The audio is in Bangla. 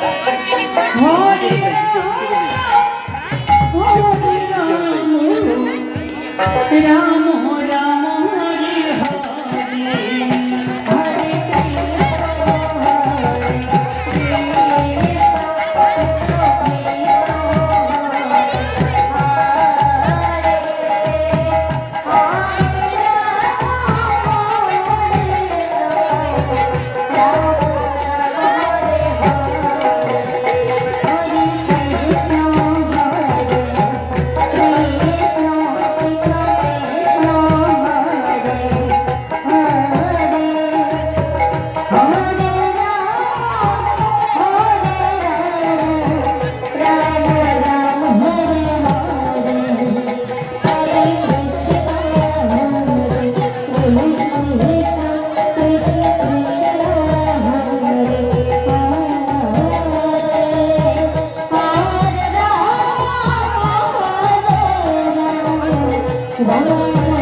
রাম রাম Bye.